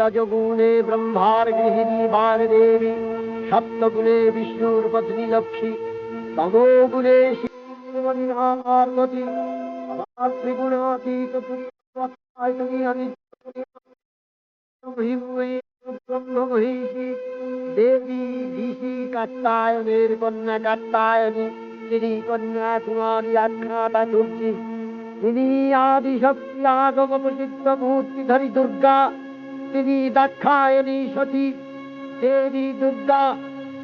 রজগুণে ব্রহ্মার গৃহিণী বাগদেবী সপ্তগুণে বিষ্ণুর পত্নী লক্ষ্মী তমোগুণে শিবমণি পার্বতী আবার ত্রিগুণাতীত তুমি তুমি অনিত্য তিনি কন্যা কুমারী আখ্যাতা তুলসী তিনি আদি শক্তি আগম প্রসিদ্ধ মূর্তিধারী দুর্গা তিনি দাক্ষায়ণী সতী দেবী দুর্গা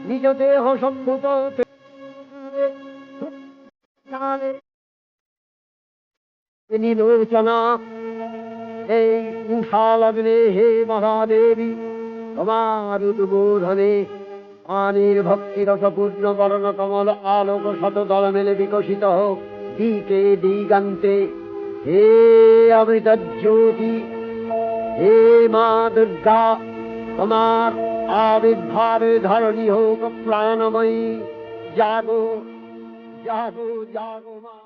নিজ দেহ সম্ভূত তিনি লোচনা এই উষালগ্নে হে মহাদেবী তোমার উদ্বোধনে রসপূর্ণ বরণ কমল আলোক শতদল মেলে বিকশিত হোক। দিকে দিগন্তে হে অমৃত জ্যোতি হে মা দুর্গা তোমার আবির্ভাবে ধরণী হোক প্রাণময়ী জাগো জাগো জাগো মা